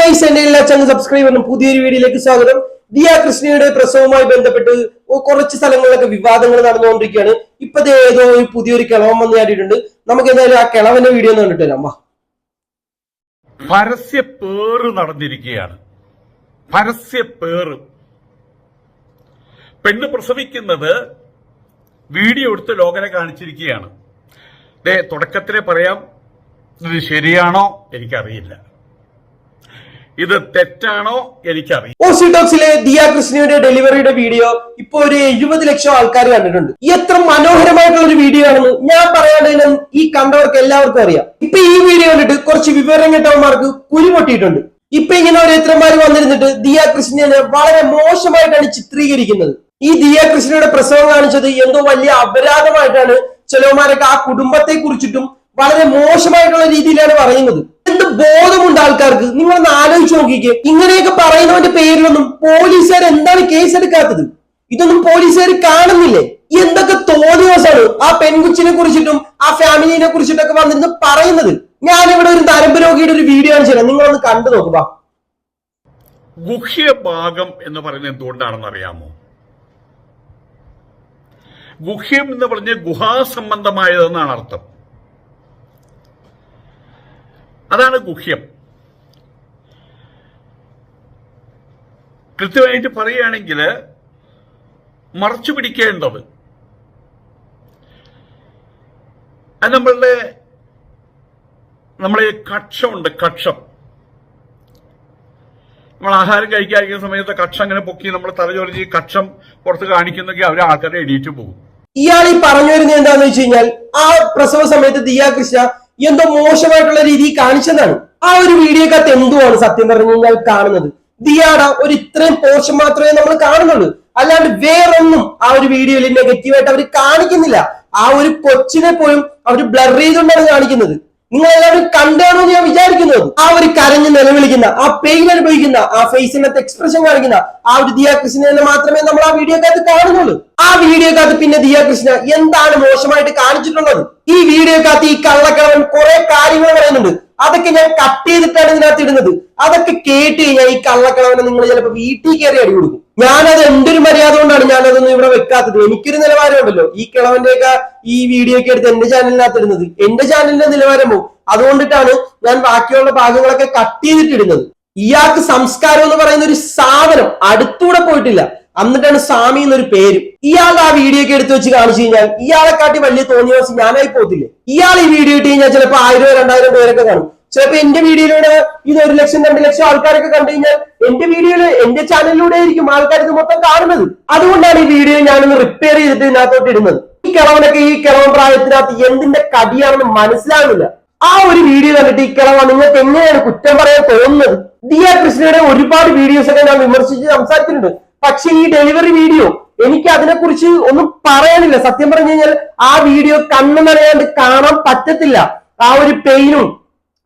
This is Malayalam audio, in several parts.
ഗൈസ് എന്റെ എല്ലാ സബ്സ്ക്രൈബറിനും പുതിയൊരു വീഡിയോയിലേക്ക് സ്വാഗതം. ദിയ കൃഷ്ണയുടെ പ്രസവവുമായി ബന്ധപ്പെട്ട് കുറച്ച് സ്ഥലങ്ങളിലൊക്കെ വിവാദങ്ങൾ നടന്നുകൊണ്ടിരിക്കുകയാണ്. ഇപ്പൊ ദേ ഏതോ ഒരു പുതിയൊരു കിളവൻ വന്ന് ചാടിയിട്ടുണ്ട്. നമുക്ക് എന്തായാലും ആ കിളവന്റെ വീഡിയോ കണ്ടിട്ട് വരാം. പരസ്യ പേറ് നടന്നിരിക്കുകയാണ്. പരസ്യ പേറ്. പെണ്ണ് പ്രസവിക്കുന്നത് വീഡിയോ എടുത്ത് ലോകനെ കാണിച്ചിരിക്കുകയാണ്. തുടക്കത്തിലെ പറയാം. ഇത് ശരിയാണോ? എനിക്കറിയില്ല. ഇത് തെറ്റാണോ എനിക്കറിയാം ഓസി ടോക്സിലെ ദിയ കൃഷ്ണയുടെ ഡെലിവറിയുടെ വീഡിയോ ഇപ്പൊ ഒരു എഴുപത് ലക്ഷം ആൾക്കാർ കണ്ടിട്ടുണ്ട്. എത്ര മനോഹരമായിട്ടുള്ള ഒരു വീഡിയോ ആണെന്ന് ഞാൻ പറയാണെങ്കിലും ഈ കണ്ടവർക്ക് എല്ലാവർക്കും അറിയാം. ഇപ്പൊ ഈ വീഡിയോ കണ്ടിട്ട് കുറച്ച് വിവരം കേട്ടവന്മാർക്ക് കുരുപൊട്ടിയിട്ടുണ്ട് ഇപ്പൊ ഇങ്ങനെ ഓരോരുത്തന്മാർ വന്നിരുന്നിട്ട് ദിയ കൃഷ്ണനെ വളരെ മോശമായിട്ടാണ് ചിത്രീകരിക്കുന്നത്. ഈ ദിയ കൃഷ്ണയുടെ പ്രസവം കാണിച്ചത് എന്തോ വലിയ അപരാധമായിട്ടാണ് ചിലവന്മാരൊക്കെ ആ കുടുംബത്തെ കുറിച്ചിട്ടും വളരെ മോശമായിട്ടുള്ള രീതിയിലാണ് പറയുന്നത്. എന്ത് ബോധമുണ്ട് ആൾക്കാർക്ക്? നിങ്ങളൊന്ന് ആലോചിച്ച് നോക്കിക്കേ. ഇങ്ങനെയൊക്കെ പറയുന്നവന്റെ പേരിലൊന്നും പോലീസുകാർ എന്താണ് കേസ് എടുക്കാത്തത്? ഇതൊന്നും പോലീസുകാർ കാണുന്നില്ലേ? എന്തൊക്കെ തോന്നിയവസാണ് ആ പെൺകുച്ചിനെ കുറിച്ചിട്ടും ആ ഫാമിലിനെ കുറിച്ചിട്ടൊക്കെ വന്നിരുന്ന് പറയുന്നത്? ഞാനിവിടെ ഒരു നരമ്പ് രോഗിയുടെ ഒരു വീഡിയോ ആണ് ചെയ്യുന്നത് നിങ്ങളൊന്ന് കണ്ടു നോക്കുക ഗുഹ്യഭാഗം എന്ന് പറയുന്നത് എന്തുകൊണ്ടാണെന്ന് അറിയാമോ? ഗുഹ്യം എന്ന് പറഞ്ഞ ഗുഹാസംബന്ധമായതെന്നാണ് അർത്ഥം. അതാണ് ഗുഹ്യം. കൃത്യമായിട്ട് പറയുകയാണെങ്കിൽ മറച്ചു പിടിക്കേണ്ടത് അത് നമ്മളുടെ നമ്മളെ കക്ഷമുണ്ട് കക്ഷം. നമ്മൾ ആഹാരം കഴിക്കാതിരിക്കുന്ന സമയത്ത് കക്ഷം അങ്ങനെ പൊക്കി നമ്മൾ തലചൊറിഞ്ഞ് കക്ഷം പുറത്ത് കാണിക്കുന്നൊക്കെ അവർ ആൾക്കാരെ എണീറ്റ് പോകും. ഇയാൾ ഈ പറഞ്ഞു വരുന്നത് എന്താണെന്ന് വെച്ച് കഴിഞ്ഞാൽ ആ പ്രസവ സമയത്ത് ദിയാ കൃഷ്ണ എന്തോ മോശമായിട്ടുള്ള രീതി കാണിച്ചതാണ്. ആ ഒരു വീഡിയോ വീഡിയോക്കകത്ത് എന്തുവാണ് സത്യം പറഞ്ഞു കഴിഞ്ഞാൽ കാണുന്നത്? ദിയാട ഒരു ഇത്രയും പോർഷൻ മാത്രമേ നമ്മൾ കാണുന്നുള്ളൂ. അല്ലാണ്ട് വേറൊന്നും ആ ഒരു വീഡിയോയിൽ നെഗറ്റീവായിട്ട് അവർ കാണിക്കുന്നില്ല. ആ ഒരു കൊച്ചിനെ പോലും അവർ ബ്ലർ ചെയ്തുകൊണ്ടാണ് കാണിക്കുന്നത്. നിങ്ങൾ എല്ലാവരും കണ്ടാണോ ഞാൻ വിചാരിക്കുന്നത്? ആ ഒരു കരഞ്ഞ് നിലവിളിക്കുന്ന ആ പെയിൻ അനുഭവിക്കുന്ന ആ ഫേസിനകത്ത് എക്സ്പ്രഷൻ കാണിക്കുന്ന ആ ഒരു ദിയ കൃഷ്ണനെ മാത്രമേ നമ്മൾ ആ വീഡിയോക്കകത്ത് കാണുന്നുള്ളൂ. ആ വീഡിയോക്കകത്ത് പിന്നെ ദിയ കൃഷ്ണ എന്താണ് മോശമായിട്ട് കാണിച്ചിട്ടുള്ളത്? ഈ വീഡിയോക്കകത്ത് ഈ കള്ളക്കളവൻ കുറെ കാര്യങ്ങൾ പറയുന്നുണ്ട്. അതൊക്കെ ഞാൻ കട്ട് ചെയ്തിട്ടാണ് ഇതിനകത്ത് ഇടുന്നത്. അതൊക്കെ കേട്ട് കഴിഞ്ഞാൽ ഈ കള്ളക്കളവനെ നിങ്ങൾ ചിലപ്പോൾ വീട്ടിൽ കയറി അടി കൊടുക്കും. ഞാനത് എന്റെ ഒരു മര്യാദ കൊണ്ടാണ് ഞാനതൊന്നും ഇവിടെ വെക്കാത്തത്. എനിക്കൊരു നിലവാരമുണ്ടല്ലോ ഈ കിളവന്റെയൊക്കെ ഈ വീഡിയോ ഒക്കെ എടുത്ത് എന്റെ ചാനലിനകത്ത് ഇടുന്നത്. എന്റെ ചാനലിന്റെ നിലവാരം പോകും അതുകൊണ്ടിട്ടാണ് ഞാൻ ബാക്കിയുള്ള ഭാഗങ്ങളൊക്കെ കട്ട് ചെയ്തിട്ട് ഇടുന്നത്. ഇയാൾക്ക് സംസ്കാരം എന്ന് പറയുന്ന ഒരു സാധനം അടുത്തൂടെ പോയിട്ടില്ല. എന്നിട്ടാണ് സ്വാമി എന്നൊരു പേര്. ഇയാൾ ആ വീഡിയോ ഒക്കെ എടുത്തു വെച്ച് കാണിച്ചു കഴിഞ്ഞാൽ ഇയാളെ കാട്ടി വലിയ തോന്നിയ ദിവസം ഞാനായി പോകത്തില്ലേ? ഇയാൾ ഈ വീഡിയോ ഇട്ട് കഴിഞ്ഞാൽ ചിലപ്പോൾ ആയിരം രണ്ടായിരം പേരൊക്കെ കാണും. ചിലപ്പോൾ എന്റെ വീഡിയോയിലൂടെ ഇത് ഒരു ലക്ഷം രണ്ട് ലക്ഷം ആൾക്കാരൊക്കെ കണ്ടു കഴിഞ്ഞാൽ എന്റെ വീഡിയോയിൽ എന്റെ ചാനലിലൂടെ ആയിരിക്കും ആൾക്കാർ ഇത് മൊത്തം കാണുന്നത്. അതുകൊണ്ടാണ് ഈ വീഡിയോ ഞാനൊന്ന് റിപ്പയർ ചെയ്തിട്ട് ഇതിനകത്തോട്ട് ഇടുന്നത്. ഈ കിളവനൊക്കെ ഈ കിളവൻ പ്രായത്തിനകത്ത് എന്തിന്റെ കടിയാണെന്ന് മനസ്സിലാകുന്നില്ല ആ ഒരു വീഡിയോ കണ്ടിട്ട് ഈ കിളവ നിങ്ങൾക്ക് എങ്ങനെയാണ് കുറ്റം പറയാൻ തോന്നുന്നത്? ദിയ കൃഷ്ണയുടെ ഒരുപാട് വീഡിയോസ് ഒക്കെ ഞാൻ വിമർശിച്ച് സംസാരിച്ചിട്ടുണ്ട്. പക്ഷെ ഈ ഡെലിവറി വീഡിയോ എനിക്ക് അതിനെക്കുറിച്ച് ഒന്നും പറയാനില്ല. സത്യം പറഞ്ഞു കഴിഞ്ഞാൽ ആ വീഡിയോ കണ്ണു നനയാണ്ട് കാണാൻ പറ്റത്തില്ല. ആ ഒരു പെയിനും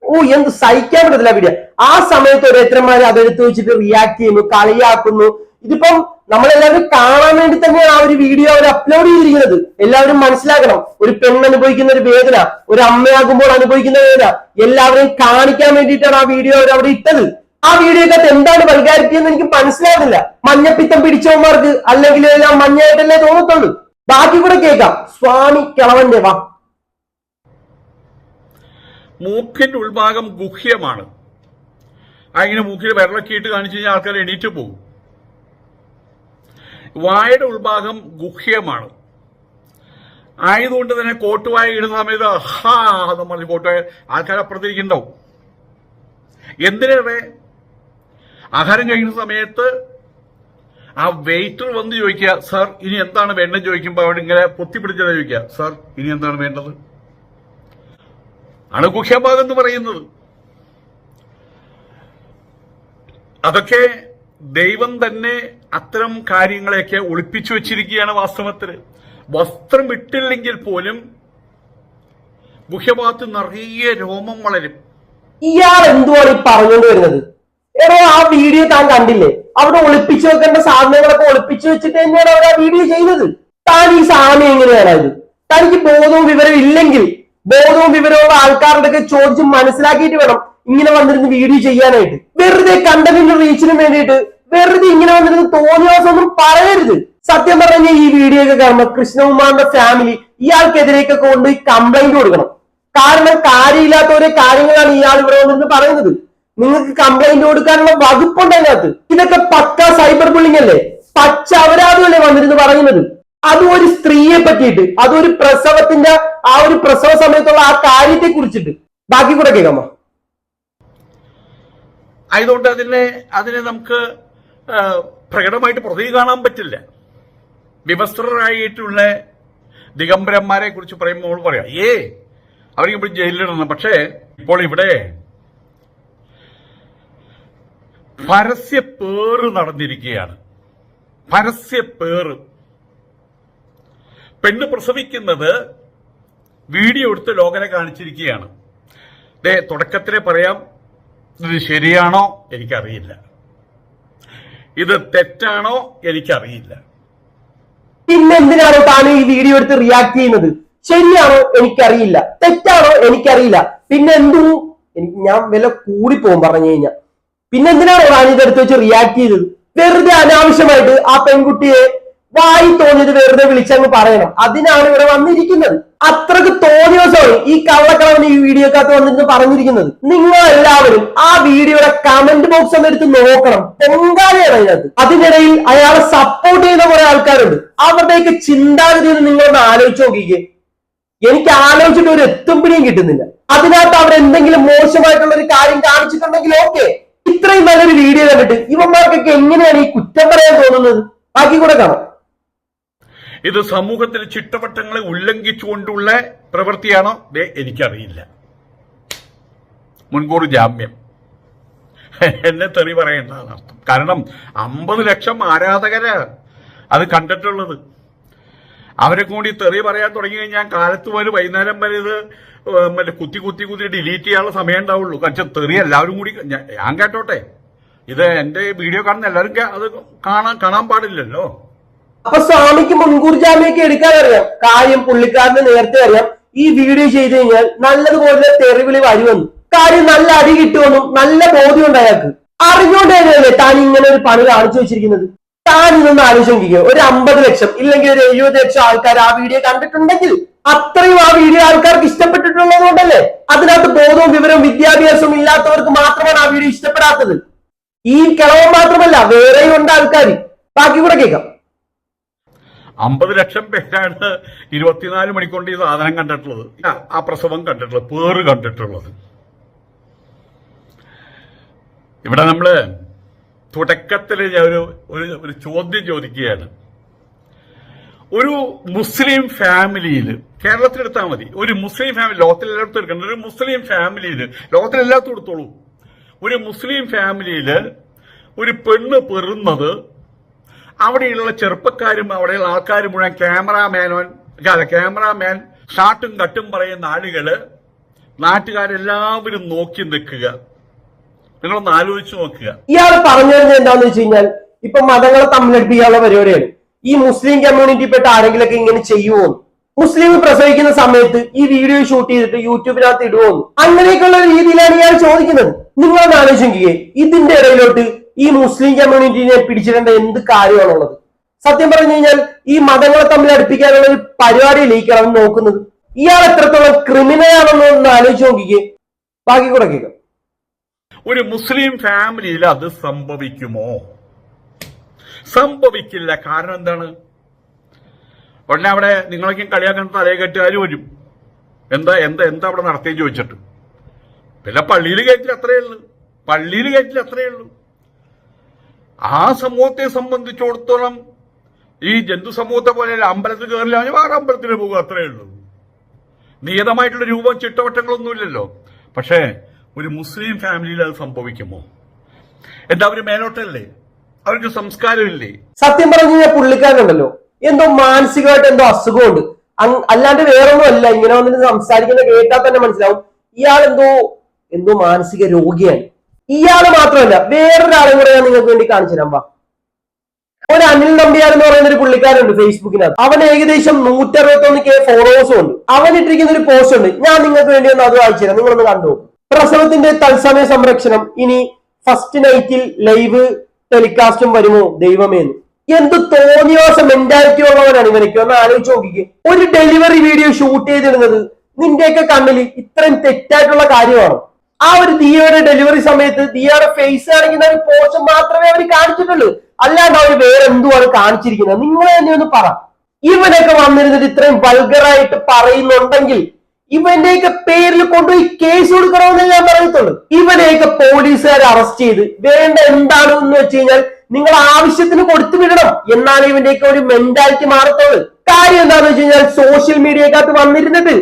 ഓ എന്ത് സഹിക്കാൻ പറ്റത്തില്ല വീഡിയോ ആ സമയത്ത് ഓരോരുത്തരന്മാർ അതെടുത്ത് വെച്ചിട്ട് റിയാക്ട് ചെയ്യുന്നു കളിയാക്കുന്നു. ഇതിപ്പം നമ്മളെല്ലാവരും കാണാൻ വേണ്ടി തന്നെയാണ് ആ ഒരു വീഡിയോ അവർ അപ്ലോഡ് ചെയ്തിരിക്കുന്നത്. എല്ലാവരും മനസ്സിലാക്കണം. ഒരു പെണ്ണ് അനുഭവിക്കുന്ന ഒരു വേദന ഒരു അമ്മയാകുമ്പോൾ അനുഭവിക്കുന്ന വേദന. എല്ലാവരെയും കാണിക്കാൻ വേണ്ടിയിട്ടാണ് ആ വീഡിയോ അവർ അവിടെ ഇട്ടത്. ആ വീഡിയോ വീഡിയോക്കകത്ത് എന്താണ് വൈകാരിറ്റി എന്ന് എനിക്ക് മനസ്സിലാവുന്നില്ല. മഞ്ഞപ്പിത്തം പിടിച്ചവന്മാർക്ക് അല്ലെങ്കിൽ എല്ലാം മഞ്ഞായിട്ടല്ലേ തോന്നത്തുള്ളൂ. ബാക്കി കൂടെ കേൾക്കാം. സ്വാമി കിളവന്റെ വാ. മൂക്കിന്റെ ഉൾഭാഗം ഗുഹ്യമാണ്. അങ്ങനെ മൂക്കിൽ വിരളൊക്കെ ഇട്ട് കാണിച്ചു കഴിഞ്ഞാൽ ആൾക്കാർ എണീറ്റ് പോകും. വായുടെ ഉൾഭാഗം ഗുഹ്യമാണ്. ആയതുകൊണ്ട് തന്നെ കോട്ടുവായ ഇടുന്ന സമയത്ത് ഹാ എന്ന് പറഞ്ഞ് കോട്ടുവായ ആൾക്കാർ അപ്പുറത്തിരിക്കുന്നുണ്ടാവും. എന്തിനേറെ? ആഹാരം കഴിക്കുന്ന സമയത്ത് ആ വെയിറ്റർ വന്ന് ചോദിക്കുക സാർ ഇനി എന്താണ് വേണ്ടത് ചോദിക്കുമ്പോൾ അവിടെ ഇങ്ങനെ പൊത്തിപ്പിടിച്ചാണ് ചോദിക്കുക സാർ ഇനി എന്താണ് വേണ്ടത്? ആണ് ഗുഹ്യഭാഗം എന്ന് പറയുന്നത്. അതൊക്കെ ദൈവം തന്നെ അത്തരം കാര്യങ്ങളെയൊക്കെ ഒളിപ്പിച്ചു വെച്ചിരിക്കുകയാണ് വാസ്തവത്തിൽ. വസ്ത്രം ഇട്ടില്ലെങ്കിൽ പോലും ഗുഹ്യഭാഗത്ത് നിറയെ രോമം വളരും. ഇയാൾ എന്തുവാണ് ഈ പറഞ്ഞുകൊണ്ട് വരുന്നത്? എടോ ആ വീഡിയോ താൻ കണ്ടില്ലേ? അവിടെ ഒളിപ്പിച്ചു വെക്കേണ്ട സാധനങ്ങളൊക്കെ ഒളിപ്പിച്ചു വെച്ചിട്ട് തന്നെയാണ് അവർ ആ വീഡിയോ ചെയ്തത്. താൻ ഈ സാമ്യം എങ്ങനെയാണ് ഇത് തനിക്ക് ബോധവും വിവരവും ഇല്ലെങ്കിൽ ബോധവും വിവരവും ആൾക്കാരുടെ ഒക്കെ ചോദിച്ച് മനസ്സിലാക്കിയിട്ട് വേണം ഇങ്ങനെ വന്നിരുന്ന് വീഡിയോ ചെയ്യാനായിട്ട്. വെറുതെ കണ്ടന്റിന്റെ റീച്ചിനും വേണ്ടിയിട്ട് വെറുതെ ഇങ്ങനെ വന്നിരുന്ന് തോന്നിയാസൊന്നും പറയരുത്. സത്യം പറഞ്ഞ ഈ വീഡിയോ ഒക്കെ കാണുമ്പോൾ കൃഷ്ണകുമാറിന്റെ ഫാമിലി ഇയാൾക്കെതിരെയൊക്കെ കൊണ്ടുപോയി കംപ്ലൈന്റ് കൊടുക്കണം. കാരണം കാര്യമില്ലാത്ത കാര്യങ്ങളാണ് ഇയാൾ ഇവിടെ വന്നിരുന്ന് പറയുന്നത്. നിങ്ങൾക്ക് കംപ്ലൈന്റ് കൊടുക്കാനുള്ള വകുപ്പുണ്ട് അതിനകത്ത്. ഇതൊക്കെ പക്ക സൈബർ ബുള്ളിംഗ് അല്ലേ? പച്ച അപരാധമല്ലേ വന്നിരുന്ന് പറയുന്നത്? അതും ഒരു സ്ത്രീയെ പറ്റിയിട്ട് അതൊരു പ്രസവത്തിന്റെ ആ ഒരു പ്രസവ സമയത്തുള്ള ആ കാര്യത്തെ കുറിച്ചിട്ട്. ബാക്കി കൂടെ കേൾക്കാമോ ആയതുകൊണ്ട് അതിനെ അതിനെ നമുക്ക് പ്രകടമായിട്ട് പ്രതീക കാണാൻ പറ്റില്ല. വിവസ്ത്രരായിട്ടുള്ള ദിഗംബരന്മാരെ കുറിച്ച് പറയുമ്പോൾ പറയാം ഏ അവർക്ക് ഇപ്പോൾ ജയിലിലിടണം. പക്ഷേ ഇപ്പോൾ ഇവിടെ പരസ്യ പേറ് നടന്നിരിക്കുകയാണ്. പരസ്യ പേറ്. പെണ്ണ് പ്രസവിക്കുന്നത് വീഡിയോ എടുത്ത് ലോകനെ കാണിച്ചിരിക്കുകയാണ്. ദേ തുടക്കത്തിലെ പറയാം. ഇത് ശരിയാണോ? എനിക്കറിയില്ല. ഇത് തെറ്റാണോ? എനിക്കറിയില്ല. പിന്നെ എന്തിനാണോ താൻ ഈ വീഡിയോ എടുത്ത് റിയാക്ട് ചെയ്യുന്നത്? ശരിയാണോ? എനിക്കറിയില്ല. തെറ്റാണോ? എനിക്കറിയില്ല. പിന്നെ എന്തു? ഞാൻ വില കൂടിപ്പോകും പറഞ്ഞു കഴിഞ്ഞാൽ പിന്നെ എന്തിനാണ് റാണി ഇതെടുത്ത് വെച്ച് റിയാക്ട് ചെയ്തത്? വെറുതെ അനാവശ്യമായിട്ട് ആ പെൺകുട്ടിയെ വായി തോന്നിയത് വെറുതെ വിളിച്ചങ്ങ് പറയണം. അതിനാണ് ഇവിടെ വന്നിരിക്കുന്നത്. അത്രയ്ക്ക് തോന്നിയോസാണ് ഈ കള്ളക്കളവന് ഈ വീഡിയോക്കകത്ത് വന്നിരുന്ന് പറഞ്ഞിരിക്കുന്നത്. നിങ്ങൾ എല്ലാവരും ആ വീഡിയോയുടെ കമന്റ് ബോക്സ് ഒന്ന് എടുത്ത് നോക്കണം. പൊങ്കാലയാണ് അതിനകത്ത്. അതിനിടയിൽ അയാളെ സപ്പോർട്ട് ചെയ്യുന്ന കുറെ ആൾക്കാരുണ്ട്. അവരുടെയൊക്കെ ചിന്താഗതി നിങ്ങളൊന്ന് ആലോചിച്ച് നോക്കിക്കേ. എനിക്ക് ആലോചിച്ചിട്ട് ഒരു എത്തുമ്പിടിയും കിട്ടുന്നില്ല. അതിനകത്ത് അവർ എന്തെങ്കിലും മോശമായിട്ടുള്ള ഒരു കാര്യം കാണിച്ചിട്ടുണ്ടെങ്കിൽ ഓക്കെ ഇത്രയും നല്ലൊരു വീഡിയോ കണ്ടിട്ട് ഇവന്മാർക്കൊക്കെ എങ്ങനെയാണ് ഈ കുറ്റം പറയാൻ തോന്നുന്നത്? ബാക്കി കൂടെ കാണാം. ഇത് സമൂഹത്തിലെ ചിട്ടവട്ടങ്ങളെ ഉല്ലംഘിച്ചുകൊണ്ടുള്ള പ്രവൃത്തിയാണോ? എനിക്കറിയില്ല. മുൻകൂർ ജാമ്യം. എന്നെ തെറി പറയേണ്ടതാണ് അർത്ഥം കാരണം അമ്പത് ലക്ഷം ആരാധകരാണ് അത് കണ്ടിട്ടുള്ളത്. അവരെ കൂടി തെറി പറയാൻ തുടങ്ങി കഴിഞ്ഞാൽ കാലത്ത് വരെ വൈകുന്നേരം വരെ ഇത് മറ്റേ കുത്തി കുത്തി കുത്തി ഡിലീറ്റ് ചെയ്യാനുള്ള സമയം ഉണ്ടാവുള്ളൂ. കാരണം തെറി എല്ലാവരും കൂടി ഞാൻ കേട്ടോട്ടെ. ഇത് എന്റെ വീഡിയോ കാണുന്ന എല്ലാവരും അത് കാണാൻ കാണാൻ പാടില്ലല്ലോ. അപ്പൊ സ്വാമിക്ക് മുൻകൂർ ജാമ്യമൊക്കെ എടുക്കാൻ അറിയാം. കാര്യം പുള്ളിക്കാരന് നേരത്തെ അറിയാം. ഈ വീഡിയോ ചെയ്തു കഴിഞ്ഞാൽ നല്ലതുപോലെ തെറിവിളി വരുമെന്ന് കാര്യം നല്ല അടി കിട്ടുമെന്നും നല്ല ബോധ്യമുണ്ട് അയാൾക്ക്. അറിഞ്ഞോണ്ടേ താൻ ഇങ്ങനെ ഒരു പണി കാണിച്ചു വെച്ചിരിക്കുന്നത്? താൻ ഇതൊന്ന് ആലോചിക്കുക ഒരു അമ്പത് ലക്ഷം ഇല്ലെങ്കിൽ ഒരു എഴുപത് ലക്ഷം ആൾക്കാർ ആ വീഡിയോ കണ്ടിട്ടുണ്ടെങ്കിൽ അത്രയും ആ വീഡിയോ ആൾക്കാർക്ക് ഇഷ്ടപ്പെട്ടിട്ടുള്ളത് കൊണ്ടല്ലേ? അതിനകത്ത് ബോധവും വിവരവും വിദ്യാഭ്യാസവും ഇല്ലാത്തവർക്ക് മാത്രമാണ് ആ വീഡിയോ ഇഷ്ടപ്പെടാത്തത്. ഈ കിളവൻ മാത്രമല്ല വേറെയും ഉണ്ട് ആൾക്കാർ ബാക്കി കൂടെ കേൾക്കാം. അമ്പത് ലക്ഷം പേരാണ് ഇരുപത്തിനാല് മണിക്കൊണ്ട് ഈ സാധനം കണ്ടിട്ടുള്ളത്. ആ പ്രസവം കണ്ടിട്ടുള്ളത് പേറ് കണ്ടിട്ടുള്ളത്. ഇവിടെ നമ്മൾ തുടക്കത്തിൽ ഞാൻ ഒരു ഒരു ചോദ്യം ചോദിക്കുകയാണ്. ഒരു മുസ്ലിം ഫാമിലിയിൽ കേരളത്തിലെടുത്താൽ മതി. ഒരു മുസ്ലിം ഫാമിലി ലോകത്തിലെല്ലായിടത്തും എടുക്കണം ഒരു മുസ്ലിം ഫാമിലിയിൽ ലോകത്തിലെല്ലാത്തും എടുത്തോളൂ. ഒരു മുസ്ലിം ഫാമിലിയിൽ ഒരു പെണ്ണ് പെറുന്നത് അവിടെയുള്ള ചെറുപ്പക്കാരും അവിടെയുള്ള ആൾക്കാരും മുഴുവൻ ക്യാമറാമാനോൻ അല്ല ക്യാമറാമാൻ ഷാട്ടും കട്ടും പറയുന്ന ആളുകൾ നാട്ടുകാരെല്ലാവരും നോക്കി നിൽക്കുക. നിങ്ങളൊന്ന് ആലോചിച്ച് നോക്കുക. ഇയാൾ തരുന്നത് എന്താന്ന് വെച്ച് കഴിഞ്ഞാൽ ഇപ്പൊ മതങ്ങളെ തമ്മിലടിപ്പിക്കാനുള്ള പരിപാടിയാണ്. ഈ മുസ്ലിം കമ്മ്യൂണിറ്റിപ്പെട്ട ആരെങ്കിലൊക്കെ ഇങ്ങനെ ചെയ്യുമോ മുസ്ലിം പ്രസവിക്കുന്ന സമയത്ത് ഈ വീഡിയോ ഷൂട്ട് ചെയ്തിട്ട് യൂട്യൂബിനകത്ത് ഇടുമോ അങ്ങനെയൊക്കെയുള്ള രീതിയിലാണ് ഇയാൾ ചോദിക്കുന്നത്. നിങ്ങളൊന്ന് ആലോചിക്കുകയെ ഇതിന്റെ ഇടയിലോട്ട് ഈ മുസ്ലിം കമ്മ്യൂണിറ്റിനെ പിടിച്ചിടേണ്ട എന്ത് കാര്യമാണുള്ളത്? സത്യം പറഞ്ഞു കഴിഞ്ഞാൽ ഈ മതങ്ങളെ തമ്മിൽ അടുപ്പിക്കാനുള്ള ഒരു പരിപാടി ലയിക്കണം നോക്കുന്നത്. ഇയാൾ എത്രത്തോളം ക്രിമിനലാണെന്ന് ഒന്ന് ആലോചിച്ച് നോക്കിക്കേ. ബാക്കി കൂടെ കേൾക്കാം. ഒരു മുസ്ലിം ഫാമിലിയിൽ അത് സംഭവിക്കുമോ? സംഭവിക്കില്ല. കാരണം എന്താണ്? ഉടനെ അവിടെ നിങ്ങളൊക്കെ കളിയാക്കുന്ന തലയെ വരും? എന്താ എന്താ എന്താ അവിടെ നടത്തിയെന്ന് ചോദിച്ചിട്ട്. പിന്നെ പള്ളിയിൽ കയറ്റിൽ അത്രയേ ഉള്ളൂ. പള്ളിയിൽ കയറ്റിൽ അത്രയേ ഉള്ളൂ. ആ സമൂഹത്തെ സംബന്ധിച്ചിടത്തോളം ഈ ജന്തു സമൂഹത്തെ പോലെ അമ്പലത്തിൽ കയറില്ല വേറെ അമ്പലത്തിൽ പോകുക അത്രയേ ഉള്ളൂ. നിയതമായിട്ടുള്ള രൂപം ചിട്ടവട്ടങ്ങളൊന്നുമില്ലല്ലോ. പക്ഷേ ഒരു മുസ്ലിം ഫാമിലിയിൽ അത് സംഭവിക്കുമോ? എന്താ അവർ മേലോട്ടല്ലേ? അവർക്ക് സംസ്കാരമില്ലേ? സത്യം പറഞ്ഞു കഴിഞ്ഞാൽ പുള്ളിക്കാരനുണ്ടല്ലോ. എന്തോ മാനസികമായിട്ട് എന്തോ അസുഖമുണ്ട്. അല്ലാണ്ട് വേറൊന്നും അല്ല ഇങ്ങനെ വന്നിട്ട് സംസാരിക്കുന്ന കേട്ടാൽ തന്നെ മനസ്സിലാവും. ഇയാൾ എന്തോ എന്തോ മാനസിക രോഗിയാണ്. ഇയാൾ മാത്രമല്ല വേറൊരാളും കൂടെ ഞാൻ നിങ്ങൾക്ക് വേണ്ടി കാണിച്ചു തരാം. വാ. ഒരു അനിൽ നമ്പ്യാർ എന്ന് പറയുന്ന ഒരു പുള്ളിക്കാരുണ്ട് ഫേസ്ബുക്കിനകത്ത്. അവൻ ഏകദേശം നൂറ്ററുപത്തൊന്ന് കെ ഫോളോവേഴ്സും ഉണ്ട്. അവൻ ഇട്ടിരിക്കുന്ന ഒരു പോസ്റ്റ് ഉണ്ട്. ഞാൻ നിങ്ങൾക്ക് വേണ്ടി ഒന്ന് അത് വായിച്ചു തരാം. നിങ്ങളൊന്ന് കണ്ടു. പ്രസവത്തിന്റെ തത്സമയ സംരക്ഷണം. ഇനി ഫസ്റ്റ് നൈറ്റിൽ ലൈവ് ടെലികാസ്റ്റും വരുമോ? ദൈവമേന്ന് എന്ത് തോന്നിയോസ മെന്റാലിറ്റി ഉള്ളവനാണ് ഇവനൊക്കെ ഒന്ന് ആലോചിച്ച് നോക്കിക്കെ. ഒരു ഡെലിവറി വീഡിയോ ഷൂട്ട് ചെയ്തിരുന്നത് നിന്റെയൊക്കെ കണ്ണിൽ ഇത്രയും തെറ്റായിട്ടുള്ള കാര്യമാണ്? ആ ഒരു ദിയയുടെ ഡെലിവറി സമയത്ത് ദിയയുടെ ഫേസ് കാണിക്കുന്ന ഒരു പോർഷൻ മാത്രമേ അവർ കാണിച്ചിട്ടുള്ളൂ. അല്ലാണ്ട് അവർ വേറെ എന്തുമാണ് കാണിച്ചിരിക്കുന്നത്? നിങ്ങൾ തന്നെ ഒന്ന് പറ. ഇവനൊക്കെ വന്നിരുന്നിട്ട് ഇത്രയും വൾഗറായിട്ട് പറയുന്നുണ്ടെങ്കിൽ ഇവന്റെയൊക്കെ പേരിൽ കൊണ്ടുപോയി കേസ് കൊടുക്കണമെന്ന് ഞാൻ പറയത്തുള്ളൂ. ഇവനെയൊക്കെ പോലീസുകാർ അറസ്റ്റ് ചെയ്ത് വേണ്ട എന്താണ് എന്ന് വെച്ച് കഴിഞ്ഞാൽ നിങ്ങൾ ആവശ്യത്തിന് കൊടുത്തു വിടണം എന്നാണ് ഇവന്റെയൊക്കെ ഒരു മെന്റാലിറ്റി മാറത്തുള്ളൂ. കാര്യം എന്താണെന്ന് വെച്ച് കഴിഞ്ഞാൽ സോഷ്യൽ മീഡിയക്കകത്ത് വന്നിരുന്നത്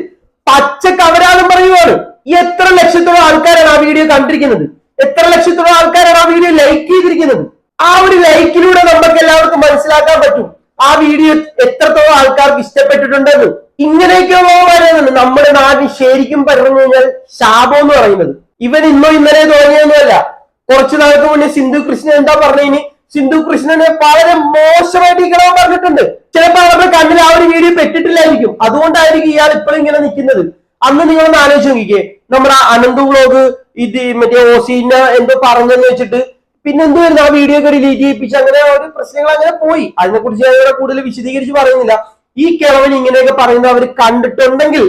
പച്ച കവരാലും പറയുവാണ്. എത്ര ലക്ഷത്തോളം ആൾക്കാരാണ് ആ വീഡിയോ കണ്ടിരിക്കുന്നത്? എത്ര ലക്ഷത്തോളം ആൾക്കാരാണ് ആ വീഡിയോ ലൈക്ക് ചെയ്തിരിക്കുന്നത്? ആ ഒരു ലൈക്കിലൂടെ നമുക്ക് എല്ലാവർക്കും മനസ്സിലാക്കാൻ പറ്റും. ആ വീഡിയോ എത്രത്തോളം ആൾക്കാർക്ക് ഇഷ്ടപ്പെട്ടിട്ടുണ്ടെന്ന്. ഇങ്ങനെയൊക്കെ പറയുന്നുണ്ട് നമ്മുടെ നാട്ടിൽ ശരിക്കും പറഞ്ഞു കഴിഞ്ഞാൽ ശാപം എന്ന് പറയുന്നത്. ഇവൻ ഇന്നോ ഇന്നലെ തുടങ്ങിയൊന്നുമല്ല കുറച്ചു നാൾക്ക് മുന്നേ സിന്ധു കൃഷ്ണൻ എന്താ പറഞ്ഞതിന്? സിന്ധു കൃഷ്ണനെ വളരെ മോശമായിട്ട് കിളവൻ പറഞ്ഞിട്ടുണ്ട്. ചിലപ്പോൾ അവരുടെ കണ്ണിൽ ആ ഒരു വീഡിയോ പെട്ടിട്ടില്ലായിരിക്കും. അതുകൊണ്ടായിരിക്കും ഇയാൾ ഇപ്പോഴും ഇങ്ങനെ നിൽക്കുന്നത്. അന്ന് നിങ്ങളൊന്ന് ആലോചിച്ച് നോക്കിക്കേ. നമ്മുടെ അനന്ത് വ്ലോഗ് ഇത് മറ്റേ ഓസീന എന്തോ പറഞ്ഞെന്ന് വെച്ചിട്ട് പിന്നെ വരുന്നു? ആ വീഡിയോ ഒക്കെ ഡിലീറ്റ് ചെയ്യിപ്പിച്ച് അങ്ങനെ ഒരു പ്രശ്നങ്ങൾ അങ്ങനെ പോയി. അതിനെക്കുറിച്ച് ഞാൻ കൂടുതൽ വിശദീകരിച്ച് പറയുന്നില്ല. ഈ കിളവൻ ഇങ്ങനെയൊക്കെ പറയുന്നത് അവർ കണ്ടിട്ടുണ്ടെങ്കിൽ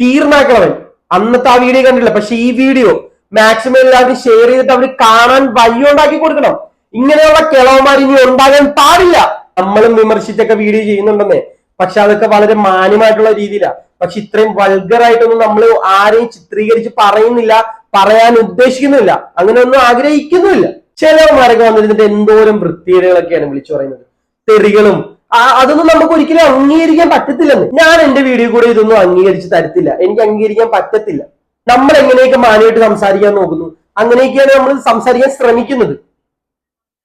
തീർന്ന കിളവൻ അന്നത്തെ ആ വീഡിയോ കണ്ടില്ല പക്ഷെ ഈ വീഡിയോ മാക്സിമം എല്ലാവരും ഷെയർ ചെയ്തിട്ട് അവർ കാണാൻ വഴി ഉണ്ടാക്കി കൊടുക്കണം. ഇങ്ങനെയുള്ള കിളവന്മാർ ഇനി ഉണ്ടാകാൻ പാടില്ല. നമ്മളും വിമർശിച്ചൊക്കെ വീഡിയോ ചെയ്യുന്നുണ്ടെന്നേ. പക്ഷെ അതൊക്കെ വളരെ മാന്യമായിട്ടുള്ള രീതിയിലാണ് പക്ഷെ ഇത്രയും വൾഗറായിട്ടൊന്നും നമ്മൾ ആരെയും ചിത്രീകരിച്ച് പറയുന്നില്ല പറയാൻ ഉദ്ദേശിക്കുന്നില്ല അങ്ങനെ ഒന്നും ആഗ്രഹിക്കുന്നുമില്ല. ചിലവന്മാരൊക്കെ വന്നിരുന്നിട്ട് എന്തോരം വൃത്തികേടുകളൊക്കെയാണ് വിളിച്ചു പറയുന്നത്. തെറികളും അതൊന്നും നമുക്ക് ഒരിക്കലും അംഗീകരിക്കാൻ പറ്റത്തില്ലെന്ന്. ഞാൻ എന്റെ വീഡിയോ കൂടെ ഇതൊന്നും അംഗീകരിച്ച് തരത്തില്ല. എനിക്ക് അംഗീകരിക്കാൻ പറ്റത്തില്ല. നമ്മൾ എങ്ങനെയൊക്കെ മാന്യമായിട്ട് സംസാരിക്കാൻ നോക്കുന്നു അങ്ങനെയൊക്കെയാണ് നമ്മൾ സംസാരിക്കാൻ ശ്രമിക്കുന്നത്.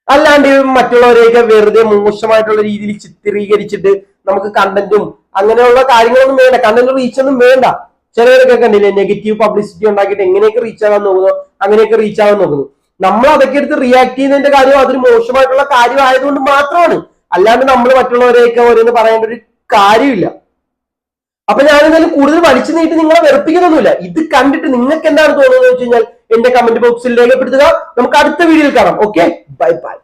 അല്ലാണ്ട് മറ്റുള്ളവരെയൊക്കെ വെറുതെ മോശമായിട്ടുള്ള രീതിയിൽ ചിത്രീകരിച്ചിട്ട് നമുക്ക് കണ്ടന്റും അങ്ങനെയുള്ള കാര്യങ്ങളൊന്നും വേണ്ട. കണ്ടന്റ് റീച്ച് ഒന്നും വേണ്ട. ചിലവരൊക്കെ കണ്ടില്ലേ നെഗറ്റീവ് പബ്ലിസിറ്റി ഉണ്ടാക്കിയിട്ട് എങ്ങനെയൊക്കെ റീച്ച് ആകാൻ നോക്കുന്നു അങ്ങനെയൊക്കെ റീച്ച് ആകാൻ നോക്കുന്നു. നമ്മൾ അതൊക്കെ എടുത്ത് റിയാക്ട് ചെയ്യുന്നതിന്റെ കാര്യം അതൊരു മോശമായിട്ടുള്ള കാര്യം ആയതുകൊണ്ട് മാത്രമാണ്. അല്ലാണ്ട് നമ്മൾ മറ്റുള്ളവരെയൊക്കെ ഓരോന്ന് പറയേണ്ട ഒരു കാര്യമില്ല. അപ്പൊ ഞാൻ എന്തായാലും കൂടുതൽ വലിച്ചു നീട്ടി നിങ്ങളെ വെറുപ്പിക്കുന്നൊന്നുമില്ല. ഇത് കണ്ടിട്ട് നിങ്ങൾക്ക് എന്താണ് തോന്നുന്നത് വെച്ച് കഴിഞ്ഞാൽ എന്റെ കമന്റ് ബോക്സിൽ രേഖപ്പെടുത്തുക. നമുക്ക് അടുത്ത വീഡിയോയിൽ കാണാം. Okay bye bye